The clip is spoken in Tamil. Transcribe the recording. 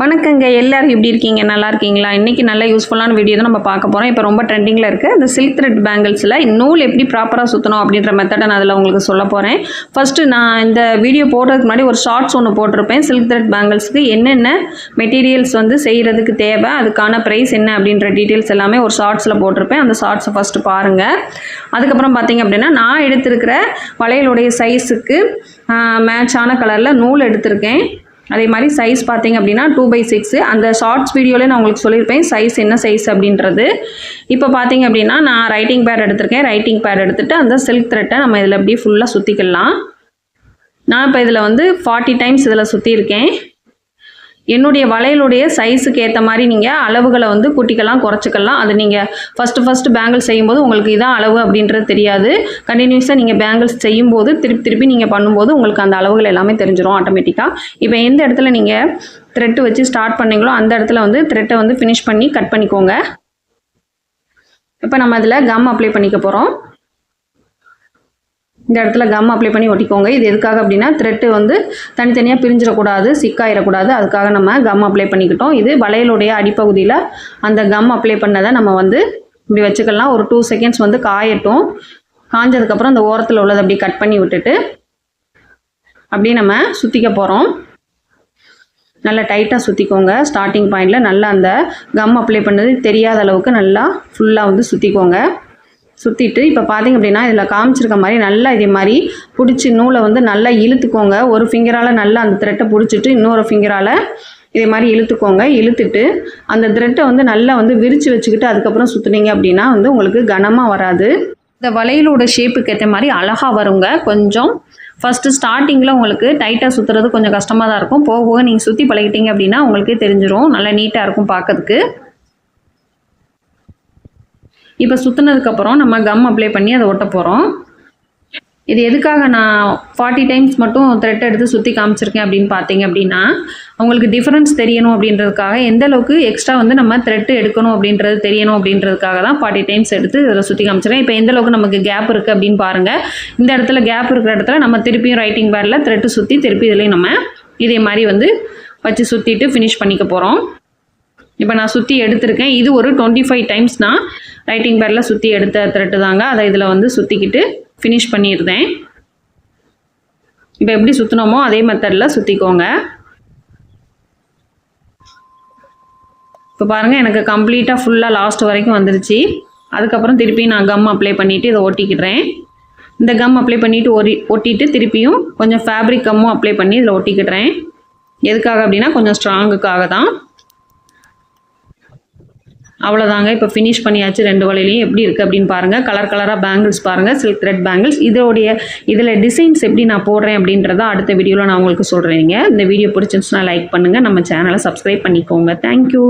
வணக்கங்க. எல்லோரும் எப்படி இருக்கீங்க? நல்லா இருக்கீங்களா? இன்றைக்கி நல்ல யூஸ்ஃபுல்லான வீடியோ தான் நம்ம பார்க்க போகிறோம் இப்போ ரொம்ப ட்ரெண்டிங்கில் இருக்குது இந்த சில்க் த்ரெட் பேங்கிள்ஸில் நூல் எப்படி ப்ராப்பராக சுற்றணும் அப்படின்ற மெத்தடை நான் அதில் உங்களுக்கு சொல்ல போகிறேன் ஃபஸ்ட்டு நான் இந்த வீடியோ போடுறதுக்கு முன்னாடி ஒரு ஷார்ட்ஸ் ஒன்று போட்டிருப்பேன். சில்க் த்ரெட் பேங்கிள்ஸ்க்கு என்னென்ன மெட்டீரியல்ஸ் வந்து செய்கிறதுக்கு தேவை அதுக்கான ப்ரைஸ் என்ன அப்படின்ற டீட்டெயில்ஸ் எல்லாமே ஒரு ஷார்ட்ஸில் போட்டிருப்பேன். அந்த ஷார்ட்ஸை ஃபஸ்ட்டு பாருங்கள் அதுக்கப்புறம் பார்த்தீங்க அப்படின்னா நான் எடுத்திருக்கிற வளையலுடைய சைஸுக்கு மேட்சான கலரில் நூல் எடுத்திருக்கேன். அதே மாதிரி சைஸ் பார்த்தீங்க அப்படின்னா டூ பை சிக்ஸு அந்த ஷார்ட்ஸ் வீடியோவில் நான் உங்களுக்கு சொல்லியிருப்பேன் சைஸ் என்ன சைஸ் அப்படின்றது. இப்போ பார்த்தீங்க அப்படின்னா நான் ரைட்டிங் பேட் எடுத்திருக்கேன். ரைட்டிங் பேட் எடுத்துகிட்டு அந்த சில்க் த்ரெட்டை நம்ம இதில் அப்படியே ஃபுல்லாக சுற்றிக்கலாம் நான் இப்போ இதில் வந்து ஃபார்ட்டி டைம்ஸ் இதில் சுற்றியிருக்கேன் என்னுடைய வளையலுடைய சைஸுக்கு ஏற்ற மாதிரி நீங்கள் அளவுகளை வந்து கூட்டிக்கலாம் குறைச்சிக்கலாம். அது நீங்கள் ஃபஸ்ட்டு ஃபஸ்ட்டு பேங்கிள் செய்யும்போது உங்களுக்கு இதான் அளவு அப்படின்றது தெரியாது. கண்டினியூஸாக நீங்கள் பேங்கிள்ஸ் செய்யும்போது திருப்பி திருப்பி நீங்கள் பண்ணும்போது உங்களுக்கு அந்த அளவுகள் எல்லாமே தெரிஞ்சிடும் ஆட்டோமேட்டிக்காக இப்போ எந்த இடத்துல நீங்கள் த்ரெட்டு வச்சு ஸ்டார்ட் பண்ணீங்களோ அந்த இடத்துல வந்து த்ரெட்டை வந்து ஃபினிஷ் பண்ணி கட் பண்ணிக்கோங்க. இப்போ நம்ம அதில் கம் அப்ளை பண்ணிக்க போகிறோம் இந்த இடத்துல கம் அப்ளை பண்ணி ஒட்டிக்கோங்க. இது எதுக்காக அப்படின்னா த்ரெட்டு வந்து தனித்தனியாக பிரிஞ்சிடக்கூடாது சிக்காயிடக்கூடாது அதுக்காக நம்ம கம் அப்ளை பண்ணிக்கிட்டோம். இது வளையலுடைய அடிப்பகுதியில் அந்த கம் அப்ளை பண்ணதை நம்ம வந்து இப்படி வச்சுக்கலாம். ஒரு டூ செகண்ட்ஸ் வந்து காயட்டும். காஞ்சதுக்கப்புறம் அந்த ஓரத்தில் உள்ளதை அப்படி கட் பண்ணி விட்டுட்டு அப்படியே நம்ம சுற்றிக்க போகிறோம் நல்லா டைட்டாக சுற்றிக்கோங்க ஸ்டார்டிங் பாயிண்டில் நல்லா அந்த கம் அப்ளை பண்ணது தெரியாத அளவுக்கு நல்லா ஃபுல்லாக வந்து சுற்றிக்கோங்க சுற்றிட்டு இப்போ பார்த்தீங்க அப்படின்னா இதில் காமிச்சிருக்க மாதிரி நல்லா இதே மாதிரி பிடிச்சி நூலை வந்து நல்லா இழுத்துக்கோங்க. ஒரு ஃபிங்கரால் நல்லா அந்த த்ரெட்டை பிடிச்சிட்டு இன்னொரு ஃபிங்கரால் இதே மாதிரி இழுத்துக்கோங்க. இழுத்துட்டு அந்த த்ரெட்டை வந்து நல்லா வந்து விரித்து வச்சுக்கிட்டு அதுக்கப்புறம் சுற்றுனீங்க அப்படின்னா வந்து உங்களுக்கு கனமாக வராது. இந்த வளையலோட ஷேப்புக்கு ஏற்ற மாதிரி அழகாக வருங்க. கொஞ்சம் ஃபஸ்ட்டு ஸ்டார்டிங்கில் உங்களுக்கு டைட்டாக சுற்றுறது கொஞ்சம் கஷ்டமாக தான் இருக்கும். போக போக நீங்கள் சுற்றி பழகிட்டீங்க அப்படின்னா உங்களுக்கே தெரிஞ்சிரும். நல்லா நீட்டாக இருக்கும் பார்க்கறதுக்கு இப்போ சுற்றுனதுக்கப்புறம் நம்ம கம் அப்ளை பண்ணி அதை ஒட்ட போகிறோம் இது எதுக்காக நான் ஃபார்ட்டி டைம்ஸ் மட்டும் த்ரெட் எடுத்து சுற்றி காமிச்சிருக்கேன் அப்படின்னு பார்த்தீங்க அப்படின்னா அவங்களுக்கு டிஃப்ரென்ஸ் தெரியணும் அப்படின்றதுக்காக எந்த அளவுக்கு எக்ஸ்ட்ரா வந்து நம்ம த்ரெட்டு எடுக்கணும் அப்படின்றது தெரியணும் அப்படின்றதுக்காக தான் ஃபார்ட்டி டைம்ஸ் எடுத்து இதில் சுற்றி காமிச்சிருக்கேன். இப்போ எந்த அளவுக்கு நமக்கு கேப் இருக்குது அப்படின்னு பாருங்கள் இந்த இடத்துல கேப் இருக்கிற இடத்துல நம்ம திருப்பியும் ரைட்டிங் பேடில் த்ரெட்டு சுற்றி திருப்பி இதுலேயும் நம்ம இதே மாதிரி வந்து வச்சு சுற்றிட்டு ஃபினிஷ் பண்ணிக்க போகிறோம் இப்போ நான் சுற்றி எடுத்திருக்கேன். இது ஒரு டுவெண்ட்டி ஃபைவ் டைம்ஸ் நான் ரைட்டிங் பேரில் சுற்றி எடுத்த த்ரெட்டு தாங்க. அதை இதில் வந்து சுற்றிக்கிட்டு ஃபினிஷ் பண்ணியிருந்தேன். இப்போ எப்படி சுற்றினோமோ அதே மெத்தடில் சுற்றிக்கோங்க இப்போ பாருங்கள் எனக்கு கம்ப்ளீட்டாக ஃபுல்லாக லாஸ்ட் வரைக்கும் வந்துருச்சு. அதுக்கப்புறம் திருப்பி நான் கம் அப்ளை பண்ணிவிட்டு இதை ஒட்டிக்கிடுறேன். இந்த கம் அப்ளை பண்ணிவிட்டு ஒரி ஒட்டிட்டு திருப்பியும் கொஞ்சம் ஃபேப்ரிக் கம்மும் அப்ளை பண்ணி இதில் ஒட்டிக்கிடுறேன். எதுக்காக அப்படின்னா கொஞ்சம் ஸ்ட்ராங்குக்காக தான். அவ்வளோதாங்க இப்போ ஃபினிஷ் பண்ணியாச்சு ரெண்டு வலையிலையும். எப்படி இருக்குது அப்படின்னு பாருங்கள் கலர் கலராக பேங்கிள்ஸ் பாருங்கள் சில்க் த்ரெட் பேங்கிள்ஸ் இதோடைய இதில் டிசைன்ஸ் எப்படி நான் போடுறேன் அப்படின்றத அடுத்த வீடியோவில் நான் உங்களுக்கு சொல்கிறேங்க இந்த வீடியோ பிடிச்சிருந்துச்சுன்னா லைக் பண்ணுங்கள் நம்ம சேனலை சப்ஸ்கிரைப் பண்ணிக்கோங்க. தேங்க்யூ